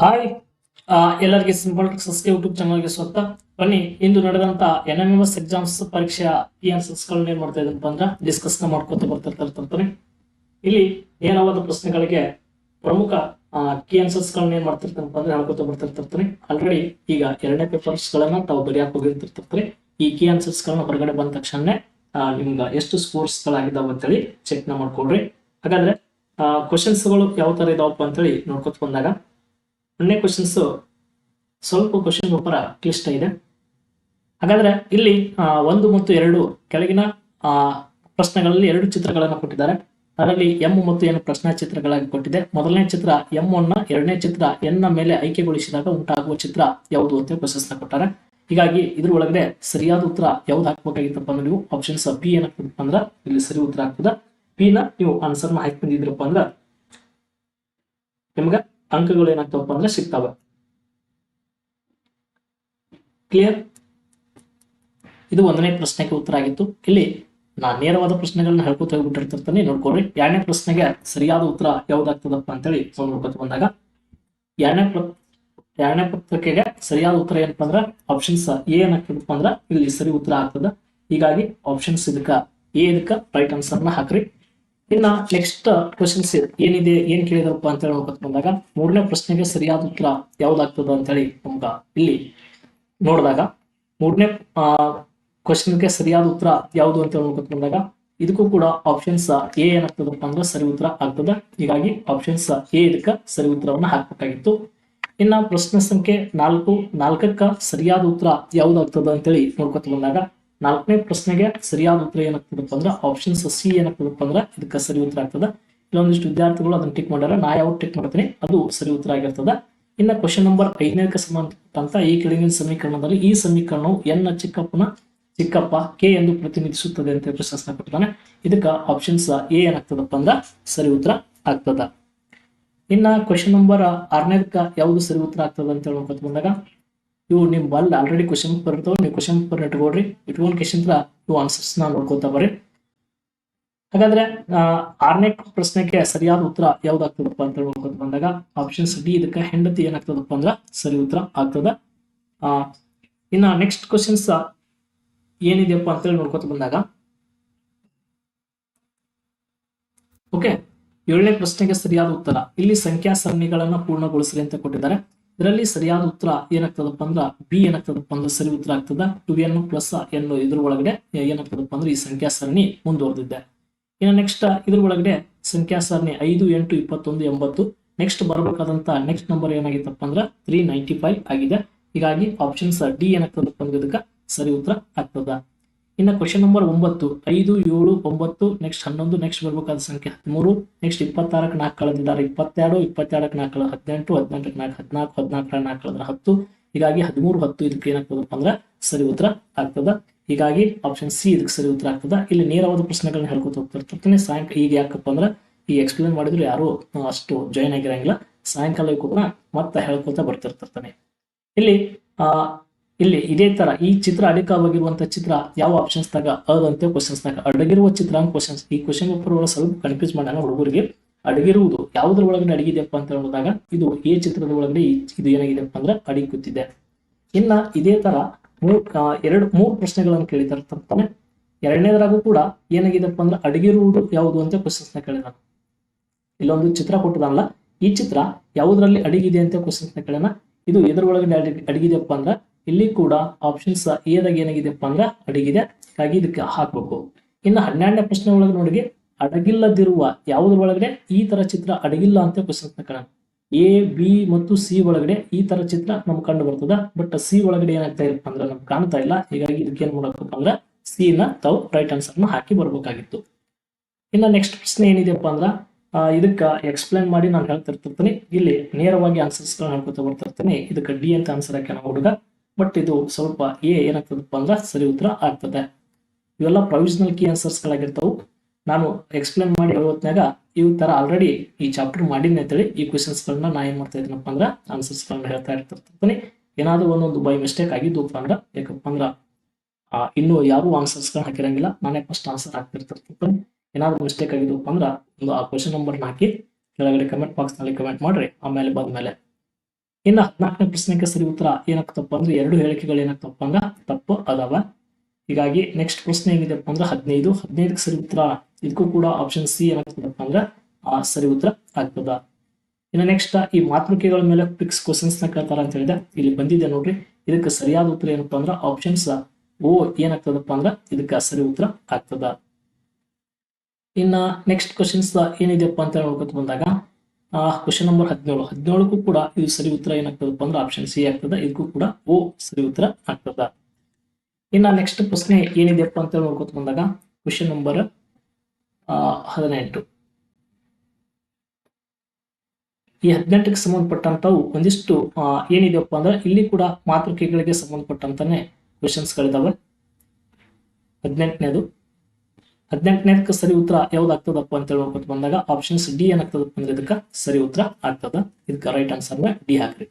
Hi ಎಲ್ಲರಿಗೆ simple tricks YouTube ಚಾನಲ್ಗೆ ಸ್ವಾಗತ. ಬನ್ನಿ, ಇಂದು ನಡೆದಂತ ಎನ್ ಎಂ ಎಸ್ ಎಕ್ಸಾಮ್ಸ್ ಪರೀಕ್ಷೆಯ ಈ ಆನ್ಸರ್ಸ್ಗಳನ್ನ ಏನ್ ಮಾಡ್ತಾ ಇದ್ದಂತ ಅಂದ್ರೆ ಡಿಸ್ಕಸ್ನ ಮಾಡ್ಕೊತ ಬರ್ತಿರ್ತಾರೆ ಇಲ್ಲಿ ಏನಾದ ಪ್ರಶ್ನೆಗಳಿಗೆ ಪ್ರಮುಖ ಕೀ ಆನ್ಸರ್ಸ್ ಗಳನ್ನ ಏನ್ ಮಾಡ್ತಿರ್ತಾನಪ್ಪ ಅಂದ್ರೆ ಹೇಳ್ಕೊತ ಬರ್ತಿರ್ತಾರೆ ಆಲ್ರೆಡಿ ಈಗ ಎರಡನೇ ಪೇಪರ್ಸ್ ಗಳನ್ನ ತಾವು ಬರೆಯಕ್ ಹೋಗಿರ್ತಿರ್ತಾರೆ ಈ ಕೀ ಆನ್ಸರ್ಸ್ ಗಳನ್ನ ಹೊರಗಡೆ ಬಂದ ತಕ್ಷಣ ನಿಮ್ಗೆ ಎಷ್ಟು ಸ್ಕೋರ್ಸ್ ಅಂತ ಅಂತೇಳಿ ಚೆಕ್ನ ಮಾಡ್ಕೊಡ್ರಿ ಹಾಗಾದ್ರೆ ಕ್ವಶನ್ಸ್ಗಳು ಯಾವ ತರ ಇದಾವಪ್ಪ ಅಂತೇಳಿ ನೋಡ್ಕೊತ ಬಂದಾಗ ಒಂದನೇ ಕ್ವಶನ್ಸ್ ಸ್ವಲ್ಪ ಕ್ವಶನ್ ಪೇಪರ್ ಕ್ಲಿಷ್ಟ ಇದೆ. ಹಾಗಾದ್ರೆ ಇಲ್ಲಿ ಒಂದು ಮತ್ತು ಎರಡು ಕೆಳಗಿನ ಪ್ರಶ್ನೆಗಳಲ್ಲಿ ಎರಡು ಚಿತ್ರಗಳನ್ನು ಕೊಟ್ಟಿದ್ದಾರೆ. ಅದರಲ್ಲಿ ಎಂ ಮತ್ತು ಎನ್ ಪ್ರಶ್ನಾ ಚಿತ್ರಗಳಾಗಿ ಕೊಟ್ಟಿದೆ. ಮೊದಲನೇ ಚಿತ್ರ ಎಂ ಒನ್ನ, ಎರಡನೇ ಚಿತ್ರ ಎನ್ ಮೇಲೆ ಆಯ್ಕೆಗೊಳಿಸಿದಾಗ ಉಂಟಾಗುವ ಚಿತ್ರ ಯಾವುದು ಅಂತ ಪ್ರಶಸ್ತ ಕೊಟ್ಟಾರೆ. ಹೀಗಾಗಿ ಇದ್ರ ಒಳಗಡೆ ಸರಿಯಾದ ಉತ್ತರ ಯಾವ್ದು ಹಾಕ್ಬೇಕಾಗಿತ್ತಪ್ಪ ಅಂದ್ರೆ ನೀವು ಆಪ್ಷನ್ಸ್ ಪಿ ಏನಾಗ್ತದಪ್ಪ ಅಂದ್ರೆ ಇಲ್ಲಿ ಸರಿ ಉತ್ತರ ಆಗ್ತದ. ಪಿ ನ ನೀವು ಆನ್ಸರ್ನ ಹಾಕಿ ಬಂದಿದ್ರಪ್ಪ ಅಂದ್ರೆ ನಿಮ್ಗ ಅಂಕಗಳು ಏನಾಗ್ತಾವಪ್ಪ ಅಂದ್ರೆ ಸಿಗ್ತಾವ. ಕ್ಲಿಯರ್ ಇದು ಒಂದನೇ ಪ್ರಶ್ನೆಗೆ ಉತ್ತರ ಆಗಿತ್ತು. ಇಲ್ಲಿ ನಾ ನೇರವಾದ ಪ್ರಶ್ನೆಗಳನ್ನ ಹೇಳ್ಕೊತ ಹೋಗ್ಬಿಟ್ಟಿರ್ತಿರ್ತಾನೆ ನೋಡ್ಕೊಳ್ರಿ. ಎರಡನೇ ಪ್ರಶ್ನೆಗೆ ಸರಿಯಾದ ಉತ್ತರ ಯಾವ್ದಾಗ್ತದಪ್ಪ ಅಂತೇಳಿ ನೋಡ್ಕೊತ ಬಂದಾಗ, ಎರಡನೇ ಎರಡನೇ ಪತ್ರಿಕೆಗೆ ಸರಿಯಾದ ಉತ್ತರ ಏನಪ್ಪ ಅಂದ್ರೆ ಆಪ್ಷನ್ಸ್ ಎ ಏನಾಗ್ತದಪ್ಪ ಅಂದ್ರೆ ಇಲ್ಲಿ ಸರಿ ಉತ್ತರ ಆಗ್ತದ. ಹೀಗಾಗಿ ಆಪ್ಷನ್ಸ್ ಇದಕ್ಕ ಎ ಇದಕ್ಕ ರೈಟ್ ಆನ್ಸರ್ನ ಹಾಕ್ರಿ. ಇನ್ನ ನೆಕ್ಸ್ಟ್ ಕ್ವಶನ್ಸ್ ಏನಿದೆ, ಏನ್ ಕೇಳಿದ್ರಪ್ಪ ಅಂತ ಹೇಳಿ ಬಂದಾಗ ಮೂರನೇ ಪ್ರಶ್ನೆಗೆ ಸರಿಯಾದ ಉತ್ತರ ಯಾವ್ದಾಗ್ತದ ಅಂತ ಹೇಳಿ ನಮ್ಗ ಇಲ್ಲಿ ನೋಡಿದಾಗ, ಮೂರನೇ ಕ್ವಶನ್ಗೆ ಸರಿಯಾದ ಉತ್ತರ ಯಾವುದು ಅಂತ ಹೇಳಿ ನೋಡ್ಕೊತ ಬಂದಾಗ ಇದಕ್ಕೂ ಕೂಡ ಆಪ್ಷನ್ಸ್ ಎ ಏನಾಗ್ತದಪ್ಪ ಅಂದ್ರೆ ಸರಿ ಉತ್ತರ ಆಗ್ತದ. ಹೀಗಾಗಿ ಆಪ್ಷನ್ಸ್ ಎ ಇದಕ್ಕ ಸರಿ ಉತ್ತರವನ್ನ ಹಾಕ್ಬೇಕಾಗಿತ್ತು. ಇನ್ನ ಪ್ರಶ್ನೆ ಸಂಖ್ಯೆ ನಾಲ್ಕು, ನಾಲ್ಕಕ್ಕ ಸರಿಯಾದ ಉತ್ತರ ಯಾವ್ದಾಗ್ತದ ಅಂತೇಳಿ ನೋಡ್ಕೊತ ಬಂದಾಗ ನಾಲ್ಕನೇ ಪ್ರಶ್ನೆಗೆ ಸರಿಯಾದ ಉತ್ತರ ಏನಾಗ್ತದಪ್ಪ ಅಂದ್ರೆ ಆಪ್ಷನ್ಸ್ ಸಿ ಏನಾಗ್ತದಪ್ಪ ಅಂದ್ರೆ ಇದಕ್ಕೆ ಸರಿ ಉತ್ತರ ಆಗ್ತದೆ. ಇಲ್ಲೊಂದಿಷ್ಟು ವಿದ್ಯಾರ್ಥಿಗಳು ಅದನ್ನ ಟಿಕ್ ಮಾಡ್ಯಾರ ನಾ ಯಾವ ಟಿಕ್ ಮಾಡ್ತೀನಿ? ಅದು ಸರಿ ಉತ್ತರ ಆಗಿರ್ತದೆ. ಇನ್ನ ಕ್ವಶನ್ ನಂಬರ್ ಐದನೇಕ್ಕೆ ಸಂಬಂಧಪಟ್ಟಂತ ಈ ಕೆಳಗಿನ ಸಮೀಕರಣದಲ್ಲಿ ಈ ಸಮೀಕರಣವು ಎನ್ನ ಚಿಕ್ಕಪ್ಪನ ಚಿಕ್ಕಪ್ಪ ಕೆ ಎಂದು ಪ್ರತಿನಿಧಿಸುತ್ತದೆ ಅಂತ ಪ್ರಶ್ನೆ ಕೊಟ್ಟಿದ್ದಾನೆ. ಇದಕ್ಕ ಆಪ್ಷನ್ಸ್ ಎ ಏನಾಗ್ತದಪ್ಪ ಅಂದ್ರೆ ಸರಿ ಉತ್ತರ ಆಗ್ತದ. ಇನ್ನ ಕ್ವಶನ್ ನಂಬರ್ ಆರನೇದಕ್ಕ ಯಾವುದು ಸರಿ ಉತ್ತರ ಆಗ್ತದ ಅಂತ ಹೇಳಿ ಬಂದಾಗ ಇವು ನಿಮ್ ಬಲ್ ಆಲ್ರೆಡಿ ಕ್ವಶನ್ ಪೇಪರ್ ಇರ್ತಾವ, ನೀವು ಕ್ವಶನ್ ಪೇಪರ್ ಇಟ್ಕೊಳ್ರಿ ಇಟ್ಕೊಂಡ್ ಕ್ವಶನ್ ಇವು ಆನ್ಸರ್ಸ್ನ ನೋಡ್ಕೊತಾ ಬರ್ರಿ. ಹಾಗಾದ್ರೆ ಆರನೇ ಪ್ರಶ್ನೆಗೆ ಸರಿಯಾದ ಉತ್ತರ ಯಾವ್ದಾಗ್ತದಪ್ಪ ಅಂತ ಹೇಳಿ ಬಂದಾಗ ಆಪ್ಷನ್ಸ್ ಡಿ, ಇದಕ್ಕೆ ಹೆಂಡತಿ ಏನಾಗ್ತದಪ್ಪ ಅಂದ್ರ ಸರಿ ಉತ್ತರ ಆಗ್ತದ. ಆ, ಇನ್ನ ನೆಕ್ಸ್ಟ್ ಕ್ವಶನ್ಸ್ ಏನಿದೆಯಪ್ಪ ಅಂತ ಹೇಳಿ ನೋಡ್ಕೊತ ಬಂದಾಗ ಓಕೆ ಏಳನೇ ಪ್ರಶ್ನೆಗೆ ಸರಿಯಾದ ಉತ್ತರ. ಇಲ್ಲಿ ಸಂಖ್ಯಾ ಸರಣಿಗಳನ್ನ ಪೂರ್ಣಗೊಳಿಸ್ರಿ ಅಂತ ಕೊಟ್ಟಿದ್ದಾರೆ. ಇದರಲ್ಲಿ ಸರಿಯಾದ ಉತ್ತರ ಏನಾಗ್ತದಪ್ಪ ಅಂದ್ರ ಬಿ ಏನಾಗ್ತದಪ್ಪ ಅಂದ್ರೆ ಸರಿ ಉತ್ತರ ಆಗ್ತದ. ಟು ಎನ್ ಪ್ಲಸ್ ಎನ್ ಇದ್ರ ಒಳಗಡೆ ಏನಾಗ್ತದಪ್ಪ ಅಂದ್ರೆ ಈ ಸಂಖ್ಯಾ ಸರಣಿ ಮುಂದುವರೆದಿದೆ. ಇನ್ನು ನೆಕ್ಸ್ಟ್ ಇದ್ರ ಒಳಗಡೆ ಸಂಖ್ಯಾ ಸರಣಿ ಐದು, ಎಂಟು, ಇಪ್ಪತ್ತೊಂದು, ಎಂಬತ್ತು. ನೆಕ್ಸ್ಟ್ ಬರಬೇಕಾದಂತ ನೆಕ್ಸ್ಟ್ ನಂಬರ್ ಏನಾಗಿತ್ತಪ್ಪ ಅಂದ್ರೆ ತ್ರೀ ನೈಂಟಿ ಫೈವ್ ಆಗಿದೆ. ಹೀಗಾಗಿ ಆಪ್ಷನ್ಸ್ ಡಿ ಏನಾಗ್ತದಪ್ಪ ಅಂದ್ರೆ ಇದಕ್ಕೆ ಸರಿ ಉತ್ತರ ಆಗ್ತದ. ಇನ್ನು ಕ್ವಶನ್ ನಂಬರ್ ಒಂಬತ್ತು. ಐದು, ಏಳು, ಒಂಬತ್ತು ನೆಕ್ಸ್ಟ್ ಹನ್ನೊಂದು ನೆಕ್ಸ್ಟ್ ಬರ್ಬೇಕಾದ ಸಂಖ್ಯೆ ಹದಿಮೂರು ನೆಕ್ಸ್ಟ್ ಇಪ್ಪತ್ತಾರಕ್ಕೆ ನಾಲ್ಕು ಕಳೆದಿದ್ದಾರೆ. ಇಪ್ಪತ್ತೆರಡು, ಇಪ್ಪತ್ತೆರಡಕ್ಕೆ ನಾಲ್ಕು ಕಳೆದ ಹದಿನೆಂಟು, ಹದಿನೆಂಟಕ್ಕೆ ನಾಲ್ಕು ಹದಿನಾಲ್ಕು, ಹದಿನಾಲ್ಕರ ನಾಲ್ಕು ಕಳೆದ್ರೆ ಹತ್ತು. ಹೀಗಾಗಿ ಹದಿಮೂರು, ಹತ್ತು ಇದಕ್ಕೆ ಏನಾಗ್ತದಪ್ಪ ಅಂದ್ರೆ ಸರಿ ಉತ್ತರ ಆಗ್ತದ. ಹೀಗಾಗಿ ಆಪ್ಷನ್ ಸಿ ಇದಕ್ಕೆ ಸರಿ ಉತ್ತರ ಆಗ್ತದ. ಇಲ್ಲಿ ನೇರವಾದ ಪ್ರಶ್ನೆಗಳನ್ನ ಹೇಳ್ಕೊತ ಹೋಗ್ತಿರ್ತೀನಿ ಸಾಯಂಕಾಲ ಈಗ ಯಾಕಪ್ಪ ಅಂದ್ರೆ ಈ ಎಕ್ಸ್ಪ್ಲೇನ್ ಮಾಡಿದ್ರು ಯಾರು ಅಷ್ಟು ಜಾಯಿನ್ ಆಗಿರಂಗಿಲ್ಲ. ಸಾಯಂಕಾಲ ಕೂಡ ಮತ್ತೆ ಹೇಳ್ಕೊತ ಬರ್ತಿರ್ತಿರ್ತಾನೆ ಇಲ್ಲಿ ಇಲ್ಲಿ ಇದೇ ತರ ಈ ಚಿತ್ರ ಅಧಿಕವಾಗಿರುವಂತಹ ಚಿತ್ರ ಯಾವ ಆಪ್ಷನ್ಸ್ ದಾಗ, ಅದಂತೆ ಕ್ವಶನ್ಸ್ ದಾಗ. ಅಡಗಿರುವ ಚಿತ್ರ ಕ್ವಶನ್ಸ್ ಈ ಕ್ವಶನ್ ಪೇಪರ್ ಒಳಗೆ ಸ್ವಲ್ಪ ಕನ್ಫ್ಯೂಸ್ ಮಾಡಾಗ ಹುಡುಗರಿಗೆ. ಅಡಗಿರುವುದು ಯಾವುದ್ರ ಒಳಗಡೆ ಅಡಗಿದೆಯಪ್ಪ ಅಂತ ಹೇಳಿದಾಗ ಇದು ಈ ಚಿತ್ರದ ಒಳಗಡೆ ಇದು ಏನಾಗಿದೆಪ್ಪ ಅಂದ್ರೆ ಅಡಿಕುತ್ತಿದೆ ಇನ್ನ ಇದೇ ತರ ಮೂರ್ ಎರಡು, ಮೂರು ಪ್ರಶ್ನೆಗಳನ್ನು ಕೇಳಿದಾರೆ ಎರಡನೇದ್ರಾಗೂ ಕೂಡ ಏನಾಗಿದೆಪ್ಪ ಅಂದ್ರೆ ಅಡಗಿರುವುದು ಯಾವುದು ಅಂತ ಕ್ವಶನ್ಸ್ನ ಕೇಳಿದ ಇಲ್ಲೊಂದು ಚಿತ್ರ ಕೊಟ್ಟದಲ್ಲ, ಈ ಚಿತ್ರ ಯಾವುದರಲ್ಲಿ ಅಡಗಿದೆ ಅಂತ ಕ್ವಶನ್ಸ್ನ ಕೇಳೋಣ ಇದು ಎದ್ರ ಒಳಗಡೆ ಅಡಗಿದೆಪ್ಪ ಅಂದ್ರೆ ಇಲ್ಲಿ ಕೂಡ ಆಪ್ಷನ್ಸ್ ಏದಾಗ ಏನಾಗಿದೆಪ್ಪ ಅಂದ್ರೆ ಅಡಗಿದೆ. ಹಾಗಾಗಿ ಇದಕ್ಕೆ ಹಾಕ್ಬೇಕು. ಇನ್ನು ಹನ್ನೆರಡನೇ ಪ್ರಶ್ನೆ ಒಳಗೆ ನೋಡಿ ಅಡಗಿಲ್ಲದಿರುವ ಯಾವುದ್ರ ಒಳಗಡೆ? ಈ ತರ ಚಿತ್ರ ಅಡಗಿಲ್ಲ ಅಂತ ಪ್ರಶ್ನೆ ಕಾಣ. ಎ ಬಿ ಮತ್ತು ಸಿ ಒಳಗಡೆ ಈ ತರ ಚಿತ್ರ ನಮ್ಗೆ ಕಂಡು ಬರ್ತದ. ಬಟ್ ಸಿ ಒಳಗಡೆ ಏನಾಗ್ತಾ ಇರಪ್ಪ ಅಂದ್ರೆ ನಮ್ಗೆ ಕಾಣ್ತಾ ಇಲ್ಲ. ಹೀಗಾಗಿ ಇದಕ್ಕೆ ಏನ್ ಮಾಡಬೇಕಪ್ಪ ಅಂದ್ರೆ ಸಿ ನ ತಾವು ರೈಟ್ ಆನ್ಸರ್ನ ಹಾಕಿ ಬರ್ಬೇಕಾಗಿತ್ತು. ಇನ್ನು ನೆಕ್ಸ್ಟ್ ಪ್ರಶ್ನೆ ಏನಿದೆಪ್ಪ ಅಂದ್ರ ಇದಕ್ಕ ಎಕ್ಸ್ಪ್ಲೈನ್ ಮಾಡಿ ನಾನು ಹೇಳ್ತಿರ್ತಿರ್ತೀನಿ ಇಲ್ಲಿ ನೇರವಾಗಿ ಆನ್ಸರ್ಸ್ ಹೇಳ್ಕೊತ ಬರ್ತಿರ್ತೀನಿ ಇದಕ್ಕೆ ಡಿ ಅಂತ ಆನ್ಸರ್ ಹಾಕಿ ಹುಡುಗ. ಬಟ್ ಇದು ಸ್ವಲ್ಪ ಎ ಏನಾಗ್ತದಪ್ಪ ಅಂದ್ರೆ ಸರಿ ಉತ್ತರ ಆಗ್ತದೆ. ಇವೆಲ್ಲ ಪ್ರೊವಿಷನಲ್ ಕೀ ಆನ್ಸರ್ಸ್ ಗಳಾಗಿರ್ತಾವು. ನಾನು ಎಕ್ಸ್ಪ್ಲೇನ್ ಮಾಡಿ ಹೇಳೋತ್ನಾಗ ಈ ತರ ಆಲ್ರೆಡಿ ಈ ಚಾಪ್ಟರ್ ಮಾಡಿದ್ನಿ ಅಂತೇಳಿ ಈ ಕ್ವಶನ್ಸ್ಗಳನ್ನ ನಾ ಏನ್ ಮಾಡ್ತಾ ಇದ್ದೀನಪ್ಪ ಅಂದ್ರೆ ಆನ್ಸರ್ಸ್ ಗಳನ್ನ ಹೇಳ್ತಾ ಇರ್ತಿರ್ತೀನಿ ಏನಾದ್ರೂ ಒಂದೊಂದು ಬೈ ಮಿಸ್ಟೇಕ್ ಆಗಿದ್ದು ಅಂದ್ರೆ ಯಾಕಪ್ಪ ಅಂದ್ರ ಇನ್ನು ಯಾರು ಆನ್ಸರ್ಸ್ ಗಳನ್ನ ಹಾಕಿರಂಗಿಲ್ಲ. ನಾನೇ ಫಸ್ಟ್ ಆನ್ಸರ್ ಹಾಕ್ತಿರ್ತಿರ್ತೀನಿ ಏನಾದ್ರು ಮಿಸ್ಟೇಕ್ ಆಗಿದ್ದಪ್ಪ ಅಂದ್ರೆ ಒಂದು ಆ ಕ್ವಶನ್ ನಂಬರ್ನ ಹಾಕಿ ಕೆಳಗಡೆ ಕಮೆಂಟ್ ಬಾಕ್ಸ್ನಲ್ಲಿ ಕಮೆಂಟ್ ಮಾಡ್ರಿ. ಆಮೇಲೆ ಬಂದ್ಮೇಲೆ. ಇನ್ನು ಹದಿನಾಲ್ಕನೇ ಪ್ರಶ್ನೆಗೆ ಸರಿ ಉತ್ತರ ಏನಾಗ್ತಪ್ಪ ಅಂದ್ರೆ ಎರಡು ಹೇಳಿಕೆಗಳು ಏನಾಗ್ತಪ್ಪ ಅಂದ್ರೆ ತಪ್ಪು ಅದಾವ. ಹೀಗಾಗಿ ನೆಕ್ಸ್ಟ್ ಪ್ರಶ್ನೆ ಏನಿದೆಪ್ಪ ಅಂದ್ರೆ ಹದಿನೈದು. ಹದಿನೈದಕ್ಕೆ ಸರಿ ಉತ್ತರ ಇದಕ್ಕೂ ಕೂಡ ಆಪ್ಷನ್ ಸಿ ಏನಾಗ್ತದಪ್ಪ ಅಂದ್ರೆ ಆ ಸರಿ ಉತ್ತರ ಆಗ್ತದ. ಇನ್ನು ನೆಕ್ಸ್ಟ್ ಈ ಮಾತೃಕೆಗಳ ಮೇಲೆ ಫಿಕ್ಸ್ ಕ್ವಶನ್ಸ್ನ ಕೇಳ್ತಾರ ಅಂತ ಹೇಳಿದೆ. ಇಲ್ಲಿ ಬಂದಿದೆ ನೋಡ್ರಿ. ಇದಕ್ಕೆ ಸರಿಯಾದ ಉತ್ತರ ಏನಪ್ಪಾ ಅಂದ್ರೆ ಆಪ್ಷನ್ಸ್ ಓ ಏನಾಗ್ತದಪ್ಪ ಅಂದ್ರೆ ಇದಕ್ಕೆ ಸರಿ ಉತ್ತರ ಆಗ್ತದ. ಇನ್ನ ನೆಕ್ಸ್ಟ್ ಕ್ವಶನ್ಸ್ ಏನಿದೆಯಪ್ಪ ಅಂತ ನೋಡ್ಕೊತ ಬಂದಾಗ ಕ್ವಶನ್ ನಂಬರ್ ಹದಿನೇಳು. ಹದಿನೇಳಕ್ಕೂ ಕೂಡ ಇದು ಸರಿ ಉತ್ತರ ಏನಾಗ್ತದಪ್ಪ ಅಂದ್ರೆ ಆಪ್ಷನ್ ಸಿ ಆಗ್ತದ. ಇದಕ್ಕೂ ಕೂಡ ಓ ಸರಿ ಉತ್ತರ ಆಗ್ತದ. ಇನ್ನ ನೆಕ್ಸ್ಟ್ ಪ್ರಶ್ನೆ ಏನಿದೆಪ್ಪ ಅಂತ ನೋಡ್ಕೊತ ಬಂದಾಗ ಕ್ವಶನ್ ನಂಬರ್ ಹದಿನೆಂಟು. ಈ ಹದಿನೆಂಟಕ್ಕೆ ಸಂಬಂಧಪಟ್ಟಂತವು ಒಂದಿಷ್ಟು ಏನಿದೆಯಪ್ಪ ಅಂದ್ರೆ ಇಲ್ಲಿ ಕೂಡ ಮಾತೃಕೆಗಳಿಗೆ ಸಂಬಂಧಪಟ್ಟಂತಾನೆ ಕ್ವಶನ್ಸ್ ಗಳಿದಾವೆ. ಹದಿನೆಂಟನೇದು. ಹದಿನೆಂಟನೇದಕ್ಕೆ ಸರಿ ಉತ್ತರ ಯಾವ್ದಾಗ್ತದಪ್ಪ ಅಂತ ಹೇಳ್ಕೊತ ಬಂದಾಗ ಆಪ್ಷನ್ಸ್ ಡಿ ಏನಾಗ್ತದಪ್ಪ ಅಂದ್ರೆ ಇದಕ್ಕೆ ಸರಿ ಉತ್ತರ ಆಗ್ತದ. ಇದಕ್ಕೆ ರೈಟ್ ಆನ್ಸರ್ ಡಿ ಹಾಕ್ರಿ.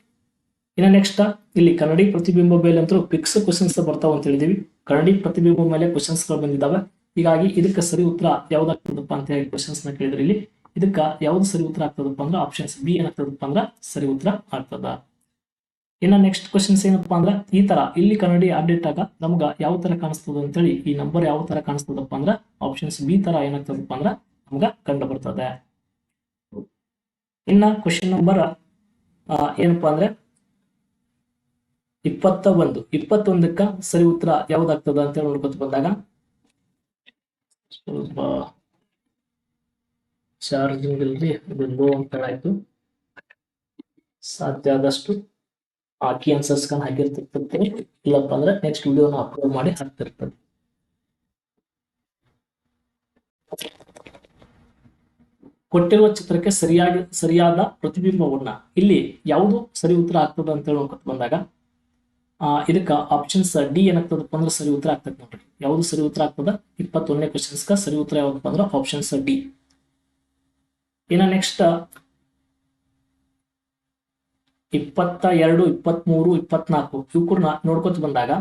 ಇನ್ನು ನೆಕ್ಸ್ಟ್ ಇಲ್ಲಿ ಕನ್ನಡಿ ಪ್ರತಿಬಿಂಬ ಮೇಲೆ ಅಂತೂ ಫಿಕ್ಸ್ ಕ್ವಶನ್ಸ್ ಬರ್ತಾವ ಅಂತ ಹೇಳಿದೀವಿ. ಕನ್ನಡಿ ಪ್ರತಿಬಿಂಬ ಮೇಲೆ ಕ್ವಶನ್ಸ್ಗಳು ಬಂದಿದ್ದಾವೆ ಹೀಗಾಗಿ ಇದಕ್ಕೆ ಸರಿ ಉತ್ತರ ಯಾವ್ದಾಗ್ತದಪ್ಪ ಅಂತ ಹೇಳಿ ಕ್ವಶನ್ಸ್ನ ಕೇಳಿದ್ರೆ ಇಲ್ಲಿ. ಇದಕ್ಕ ಯಾವ್ದು ಸರಿ ಉತ್ತರ ಆಗ್ತದಪ್ಪ ಅಂದ್ರೆ ಆಪ್ಷನ್ಸ್ ಬಿ ಏನಾಗ್ತದಪ್ಪ ಅಂದ್ರೆ ಸರಿ ಉತ್ತರ ಆಗ್ತದ. ಇನ್ನ ನೆಕ್ಸ್ಟ್ ಕ್ವಶನ್ಸ್ ಏನಪ್ಪಾ ಅಂದ್ರೆ, ಈ ತರ ಇಲ್ಲಿ ಕನ್ನಡಿ ಅಪ್ಡೇಟ್ ಆಗ ನಮ್ಗ ಯಾವ ತರ ಕಾಣಿಸ್ತದ ಅಂತೇಳಿ, ಈ ನಂಬರ್ ಯಾವ ತರ ಕಾಣಿಸ್ತದಪ್ಪ ಅಂದ್ರೆ ಆಪ್ಷನ್ಸ್ ಬಿ ತರ ಏನಾಗ್ತದಪ್ಪ ಅಂದ್ರೆ, ನಮ್ಗ ಕಂಡು ಬರ್ತದೆ. ಇನ್ನ ಕ್ವಶನ್ ನಂಬರ್ ಏನಪ್ಪಾ ಅಂದ್ರೆ ಇಪ್ಪತ್ತ ಒಂದು ಇಪ್ಪತ್ತೊಂದಕ್ಕ ಸರಿ ಉತ್ತರ ಯಾವ್ದಾಗ್ತದ ಅಂತ ಹೇಳಿ ನೋಡ್ಕೊತ ಬಂದಾಗ, ಸ್ವಲ್ಪ ಚಾರ್ಜಿಂಗ್ ಇಲ್ರಿ ಲೋ ಅಂತ ಹೇಳಾಯ್ತು ಸಾಧ್ಯ ಆದಷ್ಟು ಆನ್ಸರ್ಸ್ ಗಳನ್ನ ಹಾಕಿರ್ತಿರ್ತದೆ ಇಲ್ಲಪ್ಪ ಅಂದ್ರೆ ನೆಕ್ಸ್ಟ್ ವಿಡಿಯೋನ ಅಪ್ಲೋಡ್ ಮಾಡಿ ಹಾಕ್ತಿರ್ತದೆ ಕೊಟ್ಟಿರುವ ಚಿತ್ರಕ್ಕೆ ಸರಿಯಾಗಿ, ಸರಿಯಾದ ಪ್ರತಿಬಿಂಬವನ್ನ. ಇಲ್ಲಿ ಯಾವುದು ಸರಿ ಉತ್ತರ ಆಗ್ತದ ಅಂತ ಹೇಳಿ ಬಂದಾಗ, ಆ, ಇದಕ್ಕ ಆಪ್ಷನ್ಸ್ ಡಿ ಏನಾಗ್ತದಪ್ಪ ಅಂದ್ರೆ ಸರಿ ಉತ್ತರ ಆಗ್ತದೆ ನೋಡ್ರಿ. ಯಾವುದು ಸರಿ ಉತ್ತರ ಆಗ್ತದ? ಇಪ್ಪತ್ತೊಂದನೇ ಕ್ವಶನ್ಸ್ಗ ಸರಿ ಉತ್ತರ ಯಾವ್ದಪ್ಪ ಅಂದ್ರೆ ಆಪ್ಷನ್ಸ್ ಡಿ ಇನ್ನ ನೆಕ್ಸ್ಟ್ ಇಪ್ಪತ್ತ ಎರಡು ಇಪ್ಪತ್ಮೂರು, ಇಪ್ಪತ್ನಾಲ್ಕು ಇವು ಕೂಡ ನೋಡ್ಕೊತ ಬಂದಾಗ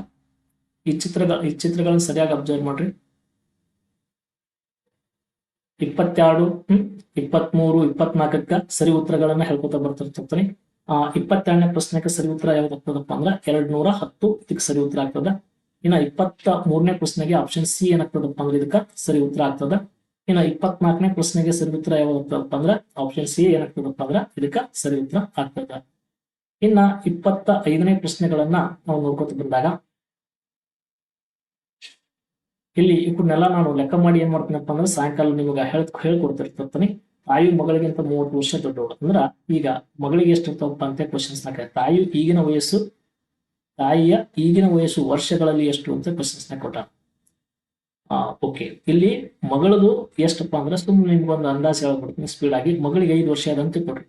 ಈ ಚಿತ್ರಗಳ ಈ ಚಿತ್ರಗಳನ್ನ ಸರಿಯಾಗಿ ಅಬ್ಸರ್ವ್ ಮಾಡ್ರಿ. ಇಪ್ಪತ್ತೆರಡು, ಹ್ಮ್, ಇಪ್ಪತ್ಮೂರು, ಇಪ್ಪತ್ನಾಲ್ಕಕ್ಕ ಸರಿ ಉತ್ತರಗಳನ್ನ ಹೇಳ್ಕೊತ ಬರ್ತಿರ್ತೀನಿ ಆ, ಇಪ್ಪತ್ತೆರಡನೇ ಪ್ರಶ್ನೆಗೆ ಸರಿ ಉತ್ತರ ಯಾವ್ದಾಗ್ತದಪ್ಪ ಅಂದ್ರೆ ಎರಡ್ ನೂರ ಹತ್ತು ಇದಕ್ಕೆ ಸರಿ ಉತ್ತರ ಆಗ್ತದ. ಇನ್ನ ಇಪ್ಪತ್ತ ಮೂರನೇ ಪ್ರಶ್ನೆಗೆ ಆಪ್ಷನ್ ಸಿ ಏನಾಗ್ತದಪ್ಪ ಅಂದ್ರೆ ಇದಕ್ಕ ಸರಿ ಉತ್ತರ ಆಗ್ತದ. ಇನ್ನ ಇಪ್ಪತ್ನಾಲ್ಕನೇ ಪ್ರಶ್ನೆಗೆ ಸರಿ ಉತ್ತರ ಯಾವ್ದಾಗ್ತದಪ್ಪ ಅಂದ್ರೆ ಆಪ್ಷನ್ ಸಿ ಏನಾಗ್ತದಪ್ಪ ಅಂದ್ರೆ ಇದಕ್ಕ ಸರಿ ಉತ್ತರ ಆಗ್ತದ. ಇನ್ನ ಇಪ್ಪತ್ತ ಐದನೇ ಪ್ರಶ್ನೆಗಳನ್ನ ನಾವು ನೋಡ್ಕೊತ ಬಂದಾಗ, ಇಲ್ಲಿ ಇವನ್ನೆಲ್ಲ ನಾನು ಲೆಕ್ಕ ಮಾಡಿ ಏನ್ ಮಾಡ್ತೀನಪ್ಪ ಅಂದ್ರೆ ಸಾಯಂಕಾಲ ನಿಮಗೆ ಹೇಳ್, ಹೇಳ್ಕೊಡ್ತಿರ್ತೀನಿ. ತಾಯಿ ಮಗಳಿಗಿಂತ ಮೂವತ್ತು ವರ್ಷ ದೊಡ್ಡವಳು. ಅಂದ್ರ ಈಗ ಮಗಳಿಗೆ ಎಷ್ಟು ಇರ್ತಾವಪ್ಪ ಅಂತ ಕ್ವಶನ್ಸ್ನ ಕೇಳ್ತಾರೆ. ತಾಯಿ ಈಗಿನ ವಯಸ್ಸು, ತಾಯಿಯ ಈಗಿನ ವಯಸ್ಸು ವರ್ಷಗಳಲ್ಲಿ ಎಷ್ಟು ಅಂತ ಕ್ವಶನ್ಸ್ನ ಕೊಟ್ಟ. ಓಕೆ ಇಲ್ಲಿ ಮಗಳದು ಎಷ್ಟಪ್ಪ ಅಂದ್ರೆ ಸುಮ್ಮನೆ ನಿಮ್ಗೊಂದು ಅಂದಾಜು ಹೇಳ್ಬಿಡ್ತೀನಿ ಸ್ಪೀಡ್ ಆಗಿ. ಮಗಳಿಗೆ ಐದು ವರ್ಷ ಆದಂತೆ ಕೊಡ್ರಿ.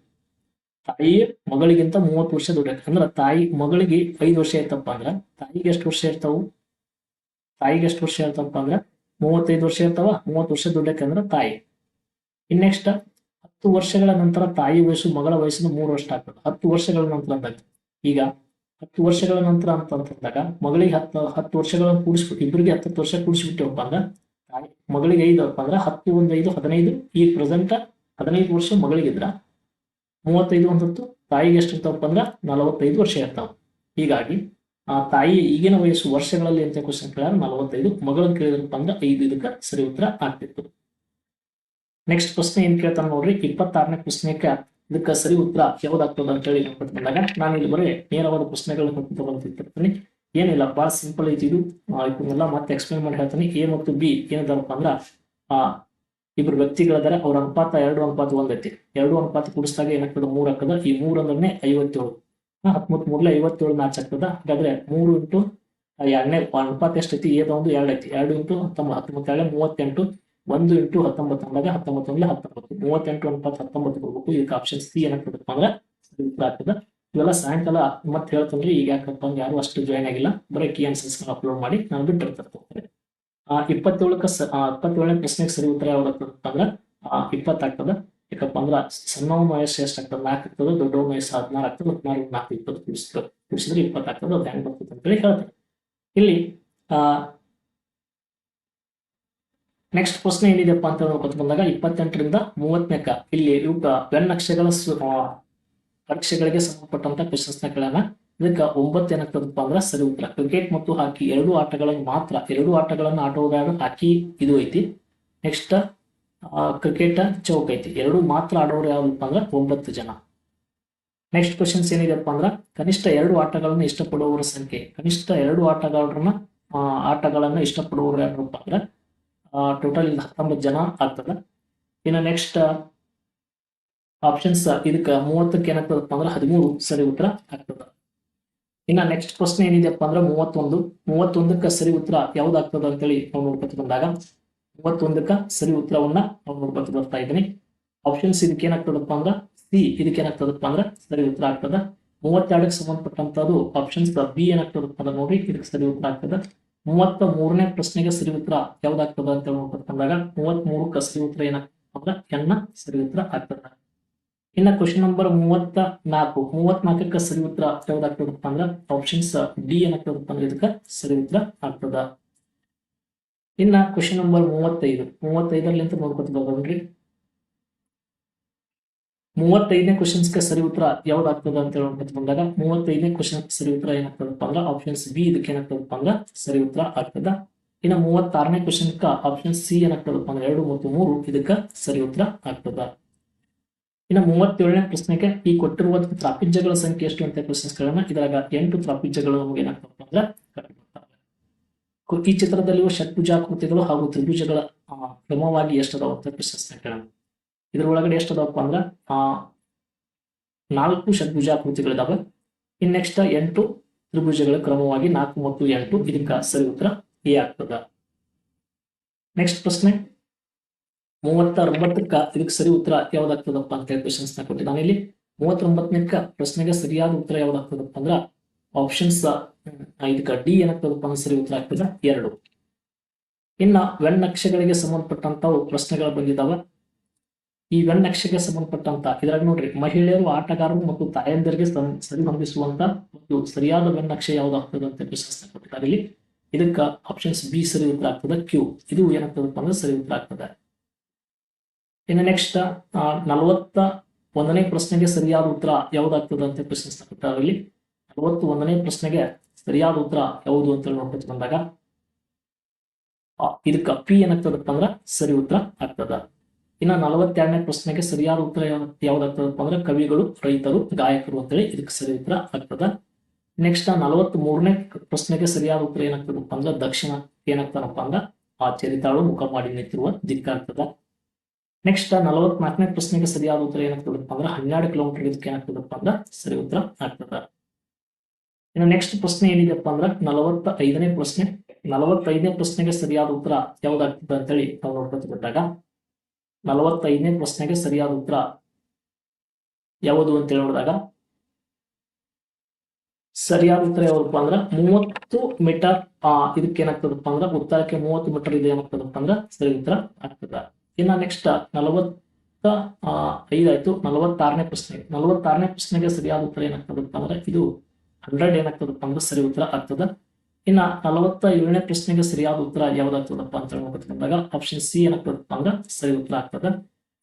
ತಾಯಿ ಮಗಳಿಗಿಂತ ಮೂವತ್ತು ವರ್ಷ ದೊಡ್ಡ, ಅಂದ್ರ ತಾಯಿ ಮಗಳಿಗೆ ಐದು ವರ್ಷ ಇರ್ತಪ್ಪ ಅಂದ್ರ, ತಾಯಿಗೆ ಎಷ್ಟು ವರ್ಷ ಇರ್ತಾವು? ತಾಯಿಗೆ ಎಷ್ಟು ವರ್ಷ ಇರ್ತಪ್ಪ ಅಂದ್ರ, ಮೂವತ್ತೈದು ವರ್ಷ ಇರ್ತಾವ, ಮೂವತ್ತು ವರ್ಷ ದುಡ್ಡಕ್ಕೆ ಅಂದ್ರ ತಾಯಿ. ಇನ್ ನೆಕ್ಸ್ಟ್ ಹತ್ತು ವರ್ಷಗಳ ನಂತರ ತಾಯಿ ವಯಸ್ಸು, ಮಗಳ ವಯಸ್ಸಿನ ಮೂರು ವರ್ಷ ಆಗ್ತದೆ. ಹತ್ತು ವರ್ಷಗಳ ನಂತರ ಅಂದಾಗ, ಈಗ ಹತ್ತು ವರ್ಷಗಳ ನಂತರ ಅಂತ ಅಂತಂದಾಗ, ಮಗಳಿಗೆ ಹತ್ತು ಹತ್ತು ವರ್ಷಗಳನ್ನು ಕೂಡಿಸ್ಬಿಟ್ಟು ಇಬ್ಬರಿಗೆ ಹತ್ತತ್ತು ವರ್ಷ ಕೂಡಿಸ್ಬಿಟ್ಟಿವಪ್ಪ ಅಂದ್ರ, ತಾಯಿ ಮಗಳಿಗೆ ಐದು, ಅಪ್ಪ ಅಂದ್ರ ಹತ್ತು ಒಂದು ಐದು, ಹದಿನೈದು ಈ ಪ್ರೆಸೆಂಟ್ ಹದಿನೈದು ವರ್ಷ ಮಗಳಿಗಿದ್ರ. ಮೂವತ್ತೈದು ಒಂದತ್ತು ತಾಯಿಗೆ ಎಷ್ಟು ಇರ್ತಾವಪ್ಪ ಅಂದ್ರೆ ನಲವತ್ತೈದು ವರ್ಷ ಇರ್ತಾವ. ಹೀಗಾಗಿ ಆ ತಾಯಿ ಈಗಿನ ವಯಸ್ಸು ವರ್ಷಗಳಲ್ಲಿ ಅಂತ ಕ್ವಶನ್ ಕೇಳಿದ್ರೆ ನಲವತ್ತೈದು. ಮಗಳನ್ನು ಕೇಳಿದ್ರಪ್ಪ ಅಂದ್ರೆ ಐದು. ಇದಕ್ಕೆ ಸರಿ ಉತ್ತರ ಆಗ್ತಿತ್ತು. ನೆಕ್ಸ್ಟ್ ಪ್ರಶ್ನೆ ಏನ್ ಕೇಳ್ತಾನ ನೋಡ್ರಿ? ಇಪ್ಪತ್ತಾರನೇ ಪ್ರಶ್ನೆಗೆ ಇದಕ್ಕೆ ಸರಿ ಉತ್ತರ ಯಾವ್ದಾಗ್ತದ ಅಂತ ಹೇಳಿ ಬಂದಾಗ ನಾನು ಇಲ್ಲಿ ಬರೀ ನೇರವಾದ ಪ್ರಶ್ನೆಗಳನ್ನ ಕೊಟ್ಟು ಬರ್ತಿರ್ತೀನಿ ಏನಿಲ್ಲ ಬಹಳ ಸಿಂಪಲ್ ಐತಿ ಇದು. ಇದನ್ನೆಲ್ಲ ಮತ್ತೆ ಎಕ್ಸ್ಪ್ಲೈನ್ ಮಾಡಿ ಹೇಳ್ತೀನಿ. ಎ ಮತ್ತು ಬಿ ಏನಿದಾರಪ್ಪ ಅಂದ್ರ, ಆ ಇಬ್ರು ವ್ಯಕ್ತಿಗಳಿದಾರೆ ಅವ್ರ ಅನುಪಾತ ಎರಡು ಅನುಪಾತ ಒಂದೈತಿ ಎರಡು ಅನುಪಾತ ಕೂಡಿಸಿದಾಗ ಏನಾಗ್ತದ? ಮೂರ್ ಆಗ್ತದ. ಈ ಮೂರ್ ಅಂದ್ರೆ ಐವತ್ತೇಳು. ಹತ್ಮೂತ್ ಮೂರ್ಲೆ ಐವತ್ತೇಳು ಮ್ಯಾಚ್ ಆಗ್ತದ. ಹಾಗಾದ್ರೆ ಮೂರು ಇಂಟು ಎರಡನೇ ಅನುಪಾತ ಎಷ್ಟೈತಿ? ಏದ ಒಂದು ಎರಡು ಐತಿ. ಎರಡು ಇಂಟು ಹತ್ತೊಂಬತ್ತು ಹತ್ತೊಂಬತ್ತು ಎರಡೇ ಮೂವತ್ತೆಂಟು, ಒಂದು ಇಂಟು ಹತ್ತೊಂಬತ್ತು ಅಂದಾಗ ಹತ್ತೊಂಬತ್ತು ಅಂದ್ರೆ ಹತ್ತೊಂಬತ್ತು. ಮೂವತ್ತೆಂಟು ಅನುಪಾತ ಹತ್ತೊಂಬತ್ತು ಕೊಡ್ಬೇಕು. ಇದಕ್ಕೆ ಆಪ್ಷನ್ ಸಿ ಏನಾಗ್ತದಪ್ಪ ಅಂದ್ರೆ ಆಗ್ತದ. ಇವೆಲ್ಲ ಸಾಯಂಕಾಲ ಮತ್ತೆ ಹೇಳ್ತಂದ್ರೆ ಈಗ ಯಾಕಪ್ಪ ಯಾರು ಅಷ್ಟು ಜಾಯ್ನ್ ಆಗಿಲ್ಲ. ಬರೀ ಕೀ ಆನ್ಸರ್ಸ್ ಅಪ್ಲೋಡ್ ಮಾಡಿ ನಾನು ಬಿಟ್ಟಿರ್ತಾರೆ ಇಪ್ಪತ್ತೇಳಕ್ಕ ಇಪ್ಪತ್ತೇಳನೇ ಪ್ರಶ್ನೆಗೆ ಸರಿ ಉತ್ತರ ಆ, ಇಪ್ಪತ್ತಾಗ್ತದ. ಯಾಕಪ್ಪ ಅಂದ್ರ ಸಣ್ಣ ವಯಸ್ಸು ಎಷ್ಟಾಗ್ತದೆ ನಾಲ್ಕು ಆಗ್ತದೆ ದೊಡ್ಡ ವಯಸ್ಸು ಹದಿನಾರು ಆಗ್ತದೆ ಹದಿನಾರು ನಾಲ್ಕು ಇಪ್ಪತ್ತು ತಿಳಿಸಿದ್ರು. ತಿಳಿಸಿದ್ರೆ ಇಪ್ಪತ್ತಾಗ್ತದೆ, ಅದು ಹೆಂಗ್ ಬರ್ತದೆ ಅಂತೇಳಿ ಹೇಳ್ತಾರೆ. ಇಲ್ಲಿ, ಆ ನೆಕ್ಸ್ಟ್ ಪ್ರಶ್ನೆ ಏನಿದೆಪ್ಪ ಅಂತ ನೋಡ್ಕೊತ ಬಂದಾಗ ಇಪ್ಪತ್ತೆಂಟರಿಂದ ಮೂವತ್ತನೇಕ. ಇಲ್ಲಿ ಇವಕ್ಕ ಬೆನ್ನಕ್ಷೆಗಳ ಪರೀಕ್ಷೆಗಳಿಗೆ ಸಂಬಂಧಪಟ್ಟಂತ ಕ್ವಶನ್ಸ್ನ ಕೇಳೋಣ. ಇದಕ್ಕೆ ಒಂಬತ್ತು ಏನಾಗ್ತದಪ್ಪ ಅಂದ್ರೆ ಸರಿ ಉತ್ತರ. ಕ್ರಿಕೆಟ್ ಮತ್ತು ಹಾಕಿ ಎರಡು ಆಟಗಳನ್ನು ಮಾತ್ರ, ಎರಡು ಆಟಗಳನ್ನು ಆಡುವುದಾಗ ಹಾಕಿ ಇದು ಐತಿ. ನೆಕ್ಸ್ಟ್ ಕ್ರಿಕೆಟ್ ಚೌಕ್ ಐತಿ. ಎರಡು ಮಾತ್ರ ಆಡೋರು ಯಾವ್ದಪ್ಪ ಅಂದ್ರೆ ಒಂಬತ್ತು ಜನ. ನೆಕ್ಸ್ಟ್ ಕ್ವಶನ್ಸ್ ಏನಿದೆಪ್ಪ ಅಂದ್ರೆ ಕನಿಷ್ಠ ಎರಡು ಆಟಗಳನ್ನು ಇಷ್ಟಪಡುವವರ ಸಂಖ್ಯೆ. ಕನಿಷ್ಠ ಎರಡು ಆಟಗಾರರನ್ನ ಆಟಗಳನ್ನ ಇಷ್ಟಪಡುವವರು ಯಾರಪ್ಪ ಅಂದ್ರೆ ಟೋಟಲ್ ಇಲ್ಲಿ ಹತ್ತೊಂಬತ್ತು ಜನ ಆಗ್ತದ. ಇನ್ನು ನೆಕ್ಸ್ಟ್ ಆಪ್ಷನ್ಸ್ ಇದಕ್ಕೆ ಮೂವತ್ತಕ್ಕೆ ಏನಾಗ್ತದಪ್ಪ ಅಂದ್ರೆ ಹದಿಮೂರು ಸರಿ ಉತ್ತರ ಆಗ್ತದ. ಇನ್ನ ನೆಕ್ಸ್ಟ್ ಪ್ರಶ್ನೆ ಏನಿದೆಯಪ್ಪ ಅಂದ್ರೆ ಮೂವತ್ತೊಂದು. ಮೂವತ್ತೊಂದಕ್ಕ ಸರಿ ಉತ್ತರ ಯಾವ್ದಾಗ್ತದ ಅಂತೇಳಿ ನಾವು ನೋಡ್ಕೊತ ಬಂದಾಗ ಮೂವತ್ತೊಂದಕ್ಕ ಸರಿ ಉತ್ತರವನ್ನ ನಾವು ನೋಡ್ಕೊತ ಬರ್ತಾ ಇದ್ದೀನಿ. ಆಪ್ಷನ್ಸ್ ಇದಕ್ಕೆ ಏನಾಗ್ತದಪ್ಪ ಅಂದ್ರೆ ಸಿ ಇದಕ್ಕೆ ಏನಾಗ್ತದಪ್ಪ ಅಂದ್ರೆ ಸರಿ ಉತ್ತರ ಆಗ್ತದ. ಮೂವತ್ತೆರಡಕ್ಕೆ ಸಂಬಂಧಪಟ್ಟಂತದ್ದು ಆಪ್ಷನ್ಸ್ ಬಿ ಏನಾಗ್ತದಪ್ಪ ಅಂದ್ರೆ ನೋಡಿ ಇದಕ್ಕೆ ಸರಿ ಉತ್ತರ ಆಗ್ತದ. ಮೂವತ್ತ ಮೂರನೇ ಪ್ರಶ್ನೆಗೆ ಸರಿ ಉತ್ತರ ಯಾವ್ದಾಗ್ತದ ಅಂತ ನೋಡ್ಕೊತ ಬಂದಾಗ ಮೂವತ್ತ್ ಮೂರಕ್ಕ ಸರಿ ಉತ್ತರ ಏನಾಗ್ತದ ಅಂದ್ರ ಎನ್ನ ಸರಿ ಉತ್ತರ ಆಗ್ತದ. ಇನ್ನ ಕ್ವಶನ್ ನಂಬರ್ ಮೂವತ್ತ ನಾಲ್ಕು ಮೂವತ್ನಾಲ್ಕಕ್ಕೆ ಸರಿ ಉತ್ತರ ಯಾವ್ದಾಗ್ತದಪ್ಪ ಅಂದ್ರ ಆಪ್ಷನ್ಸ್ ಡಿ ಏನಾಗ್ತದಪ್ಪ ಅಂದ್ರೆ ಇದಕ್ಕೆ ಸರಿ ಉತ್ತರ ಆಗ್ತದ. ಇನ್ನ ಕ್ವಶನ್ ನಂಬರ್ ಮೂವತ್ತೈದು. ಮೂವತ್ತೈದರಲ್ಲಿ ಅಂತ ನೋಡ್ಕೊತ ಬರೋಣ್ರಿ ಮೂವತ್ತೈದನೇ ಕ್ವಶನ್ಸ್ಗೆ ಸರಿ ಉತ್ತರ ಯಾವ್ದಾಗ್ತದ ಅಂತ ಹೇಳ್ಕೊತ ಬಂದಾಗ ಮೂವತ್ತೈದನೇ ಕ್ವಶನ್ ಸರಿ ಉತ್ತರ ಏನಾಗ್ತದಪ್ಪ ಅಂದ್ರೆ ಆಪ್ಷನ್ಸ್ ಬಿ ಇದಕ್ಕೆ ಏನಾಗ್ತದಪ್ಪ ಅಂದ್ರೆ ಸರಿ ಉತ್ತರ ಆಗ್ತದ. ಇನ್ನ ಮೂವತ್ತಾರನೇ ಕ್ವಶನ್ಕ ಆಪ್ಷನ್ ಸಿ ಏನಾಗ್ತದಪ್ಪ ಅಂದ್ರೆ ಎರಡು ಮತ್ತು ಮೂರು ಇದಕ್ಕೆ ಸರಿ ಉತ್ತರ ಆಗ್ತದ. ಇನ್ನು ಮೂವತ್ತೇಳನೇ ಪ್ರಶ್ನೆಗೆ ಈ ಕೊಟ್ಟಿರುವ ತ್ರಾಪಿಜ್ಯಗಳ ಸಂಖ್ಯೆ ಎಷ್ಟು ಅಂತ ಕ್ವಶನ್ಸ್ ಇದ್ರಾಗ ಎಂಟು ತ್ರಾಪಿಜ್ಯಗಳು ಏನಾಗ್ತಪ್ಪ ಅಂದ್ರೆ. ಈ ಚಿತ್ರದಲ್ಲಿರುವ ಷಟ್ಭುಜಾಕೃತಿಗಳು ಹಾಗೂ ತ್ರಿಭುಜಗಳ ಕ್ರಮವಾಗಿ ಎಷ್ಟದಾವ ಅಂತ ಕ್ವಶನ್ಸ್ ಇದರ ಒಳಗಡೆ ಒಳಗಡೆ ಎಷ್ಟದಾವಪ್ಪ ಅಂದ್ರೆ, ಆ, ನಾಲ್ಕು ಷಟ್ಭುಜಾಕೃತಿಗಳಿದಾವೆ. ಇನ್ ನೆಕ್ಸ್ಟ್ ಎಂಟು ತ್ರಿಭುಜಗಳ ಕ್ರಮವಾಗಿ ನಾಲ್ಕು ಮತ್ತು ಎಂಟು ಇದಕ್ಕ ಸರಿ ಉತ್ತರ ಎ ಆಗ್ತದ. ನೆಕ್ಸ್ಟ್ ಪ್ರಶ್ನೆ. ಮೂವತ್ತೊಂಬತ್ತಕ್ಕ ಇದಕ್ಕೆ ಸರಿ ಉತ್ತರ ಯಾವ್ದಾಗ್ತದಪ್ಪ ಅಂತ ಹೇಳಿ ಕ್ವಶನ್ಸ್ನ ಕೊಟ್ಟಿದ್ದಾನೆ ಇಲ್ಲಿ ಮೂವತ್ತೊಂಬತ್ತನೇಕ ಪ್ರಶ್ನೆಗೆ ಸರಿಯಾದ ಉತ್ತರ ಯಾವ್ದಾಗ್ತದಪ್ಪ ಅಂದ್ರ ಆಪ್ಷನ್ಸ್ ಇದಕ್ಕ ಡಿ ಏನಾಗ್ತದಪ್ಪ ಅಂದ್ರೆ ಸರಿ ಉತ್ತರ ಆಗ್ತದ ಎರಡು. ಇನ್ನ ವೆಣ್ಣಕ್ಷಗಳಿಗೆ ಸಂಬಂಧಪಟ್ಟಂತವು ಪ್ರಶ್ನೆಗಳು ಬಂದಿದ್ದಾವೆ ಈ ವೆಣ್ಣಕ್ಷಗೆ ಸಂಬಂಧಪಟ್ಟಂತ ಇದ್ರಾಗ ನೋಡ್ರಿ ಮಹಿಳೆಯರು, ಆಟಗಾರರು ಮತ್ತು ತಾಯಂದಿರಿಗೆ ಸರಿ ಸರಿಹೊಂದಿಸುವಂತ ಒಂದು ಸರಿಯಾದ ವೆಣ್ಣಕ್ಷೆ ಯಾವ್ದಾಗ್ತದೆ ಅಂತ ಪ್ರಶ್ನೆ ಕೊಟ್ಟಿದ್ದಾರೆ ಇಲ್ಲಿ ಇದಕ್ಕ ಆಪ್ಷನ್ಸ್ ಬಿ ಸರಿ ಉತ್ತರ ಆಗ್ತದೆ ಕ್ಯೂ ಇದು ಏನಾಗ್ತದಪ್ಪ ಅಂದ್ರೆ ಸರಿ ಉತ್ತರ ಆಗ್ತದೆ. ಇನ್ನು ನೆಕ್ಸ್ಟ್ ನಲವತ್ತ ಒಂದನೇ ಪ್ರಶ್ನೆಗೆ ಸರಿಯಾದ ಉತ್ತರ ಯಾವ್ದಾಗ್ತದೆ ಅಂತ ಕ್ವಶನ್ಸ್ ಇಲ್ಲಿ ನಲವತ್ತು ಒಂದನೇ ಪ್ರಶ್ನೆಗೆ ಸರಿಯಾದ ಉತ್ತರ ಯಾವುದು ಅಂತ ನೋಡ್ಕೊತ ಬಂದಾಗ ಇದಕ್ಕ ಪಿ ಏನಾಗ್ತದಪ್ಪ ಅಂದ್ರ ಸರಿ ಉತ್ತರ ಆಗ್ತದ. ಇನ್ನ ನಲವತ್ತೆರಡನೇ ಪ್ರಶ್ನೆಗೆ ಸರಿಯಾದ ಉತ್ತರ ಯಾವ್ದ್- ಯಾವ್ದಾಗ್ತದಪ್ಪ ಅಂದ್ರೆ ಕವಿಗಳು, ರೈತರು, ಗಾಯಕರು ಅಂತೇಳಿ ಇದಕ್ಕೆ ಸರಿ ಉತ್ತರ ಆಗ್ತದ. ನೆಕ್ಸ್ಟ್ ನಲವತ್ತ್ ಮೂರನೇ ಪ್ರಶ್ನೆಗೆ ಸರಿಯಾದ ಉತ್ತರ ಏನಾಗ್ತದಪ್ಪ ಅಂದ್ರೆ ದಕ್ಷಿಣ ಏನಾಗ್ತಾನಪ್ಪ ಅಂದ್ರೆ ಆ ಚರಿತಾಳು ಮುಖ ಮಾಡಿ ನಿಂತಿರುವ ದಿಕ್ಕಾಗ್ತದ. ನೆಕ್ಸ್ಟ್ ನಲವತ್ನಾಲ್ಕನೇ ಪ್ರಶ್ನೆಗೆ ಸರಿಯಾದ ಉತ್ತರ ಏನಾಗ್ತದಪ್ಪ ಅಂದ್ರೆ ಹನ್ನೆರಡು ಕಿಲೋಮೀಟರ್ ಇದಕ್ಕೆ ಏನಾಗ್ತದಪ್ಪ ಅಂದ್ರೆ ಸರಿ ಉತ್ತರ ಆಗ್ತದ. ಇನ್ನು ನೆಕ್ಸ್ಟ್ ಪ್ರಶ್ನೆ ಏನಿದೆಪ್ಪ ಅಂದ್ರೆ ನಲವತ್ತ ಐದನೇ ಪ್ರಶ್ನೆ. ನಲವತ್ತೈದನೇ ಪ್ರಶ್ನೆಗೆ ಸರಿಯಾದ ಉತ್ತರ ಯಾವ್ದಾಗ್ತದೆ ಅಂತೇಳಿ ನಾವು ನೋಡ್ಕೊತ ಬಿಟ್ಟಾಗ ನಲವತ್ತೈದನೇ ಪ್ರಶ್ನೆಗೆ ಸರಿಯಾದ ಉತ್ತರ ಯಾವುದು ಅಂತ ನೋಡಿದಾಗ ಸರಿಯಾದ ಉತ್ತರ ಯಾವ್ದಪ್ಪ ಅಂದ್ರೆ ಮೂವತ್ತು ಮೀಟರ್ ಆ, ಇದಕ್ಕೆ ಏನಾಗ್ತದಪ್ಪ ಅಂದ್ರೆ ಉತ್ತರಕ್ಕೆ ಮೂವತ್ತು ಮೀಟರ್ ಇದೆ ಏನಾಗ್ತದಪ್ಪ ಅಂದ್ರೆ ಸರಿ ಉತ್ತರ ಆಗ್ತದ. ಇನ್ನ ನೆಕ್ಸ್ಟ್ ನಲವತ್ತ ಐದಾಯ್ತು. ನಲವತ್ತಾರನೇ ಪ್ರಶ್ನೆ ನಲವತ್ತಾರನೇ ಪ್ರಶ್ನೆಗೆ ಸರಿಯಾದ ಉತ್ತರ ಏನಾಗ್ತದಪ್ಪ ಅಂದ್ರೆ ಇದು ಹಂಡ್ರೆಡ್ ಏನಾಗ್ತದಪ್ಪ ಅಂದ್ರೆ ಸರಿ ಉತ್ತರ ಆಗ್ತದ. ಇನ್ನ ನಲವತ್ತ ಏಳನೇ ಪ್ರಶ್ನೆಗೆ ಸರಿಯಾದ ಉತ್ತರ ಯಾವ್ದಾಗ್ತದಪ್ಪ ಅಂತ ಬಂದಾಗ ಆಪ್ಷನ್ ಸಿ ಏನಾಗ್ತದಪ್ಪ ಅಂದ್ರೆ ಸರಿ ಉತ್ತರ ಆಗ್ತದ.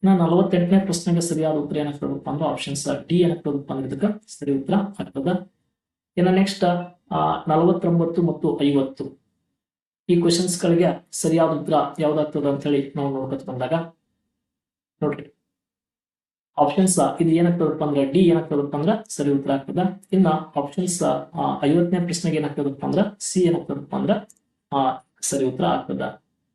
ಇನ್ನ ನಲವತ್ತೆಂಟನೇ ಪ್ರಶ್ನೆಗೆ ಸರಿಯಾದ ಉತ್ತರ ಏನಾಗ್ತದಪ್ಪ ಅಂದ್ರೆ ಆಪ್ಷನ್ಸ್ ಡಿ ಏನಾಗ್ತದಪ್ಪ ಅಂದ್ರೆ ಇದಕ್ಕೆ ಸರಿ ಉತ್ತರ ಆಗ್ತದ. ಇನ್ನ ನೆಕ್ಸ್ಟ್ ನಲವತ್ತೊಂಬತ್ತು ಮತ್ತು ಐವತ್ತು. ಈ ಕ್ವಶನ್ಸ್ ಗಳಿಗೆ ಸರಿಯಾದ ಉತ್ತರ ಯಾವ್ದಾಗ್ತದ ಅಂತ ಹೇಳಿ ನಾವು ನೋಡ್ಕೊತ ಬಂದಾಗ ನೋಡ್ರಿ. ಆಪ್ಷನ್ಸ್ ಇದು ಏನಾಗ್ತದಪ್ಪ ಅಂದ್ರೆ ಡಿ ಏನಾಗ್ತದಪ್ಪ ಅಂದ್ರೆ ಸರಿ ಉತ್ತರ ಆಗ್ತದ. ಇನ್ನ ಆಪ್ಷನ್ಸ್ ಐವತ್ತನೇ ಪ್ರಶ್ನೆಗೆ ಏನಾಗ್ತದಪ್ಪ ಅಂದ್ರೆ ಸಿ ಏನಾಗ್ತದಪ್ಪ ಅಂದ್ರೆ ಆ, ಸರಿ ಉತ್ತರ ಆಗ್ತದ.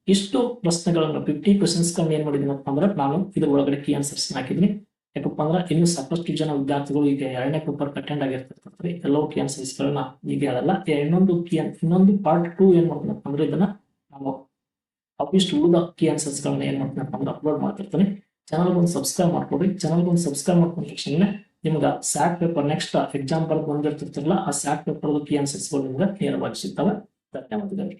ಇಷ್ಟು ಪ್ರಶ್ನೆಗಳನ್ನ ಫಿಫ್ಟಿ ಕ್ವಶನ್ಸ್ ಏನ್ ಮಾಡಿದೀನಪ್ಪ ಅಂದ್ರೆ ನಾನು ಇದ್ರ ಒಳಗಡೆ ಕೀ ಆನ್ಸರ್ಸ್ ಹಾಕಿದ್ನಿ ಯಾಕಪ್ಪ ಅಂದ್ರೆ ಇನ್ನು ಸಾಕಷ್ಟು ಜನ ವಿದ್ಯಾರ್ಥಿಗಳು ಈಗ ಎರಡನೇ ಪೇಪರ್ ಅಟೆಂಡ್ ಆಗಿರ್ತಿರ್ತಾರೆ ಎಲ್ಲವೂ ಕೀ ಆನ್ಸರ್ಸ್ ಗಳನ್ನ ಈಗ ಅದಲ್ಲ. ಇನ್ನೊಂದು ಇನ್ನೊಂದು ಕೀ ಇನ್ನೊಂದು ಪಾರ್ಟ್ ಟೂ ಏನ್ ಮಾಡ್ತಾನಪ್ಪ ಅಂದ್ರೆ ಇದನ್ನ ನಾವು ಅವಿಷ್ಟು ಉಳಿದ ಕಿ ಆನ್ಸರ್ಸ್ ಗಳನ್ನ ಏನ್ ಮಾಡ್ತಾನಪ್ಪ ಅಂದ್ರೆ ಅಪ್ಲೋಡ್ ಮಾಡ್ತಿರ್ತೀನಿ. ಚಾನಲ್ ಒಂದು ಸಬ್ಸ್ಕ್ರೈಬ್ ಮಾಡ್ಕೊಡ್ರಿ. ಚಾನಲ್ ಒಂದು ಸಬ್ಸ್ಕ್ರೈಬ್ ಮಾಡ್ಕೊಂಡ ತಕ್ಷಣ ನಿಮ್ಗೆ ಸ್ಯಾಟ್ ಪೇಪರ್ ನೆಕ್ಸ್ಟ್ ಎಕ್ಸಾಂಪಲ್ ಬಂದಿರ್ತಿರ್ತಿರಲ್ಲ, ಆ ಸ್ಯಾಟ್ ಪೇಪರ್ ಕಿ ಆನ್ಸರ್ಸ್ಗಳು ನಿಮ್ಗೆ ನೇರವಾಗಿ ಸಿಗ್ತವೆ. ಧನ್ಯವಾದಗಳು.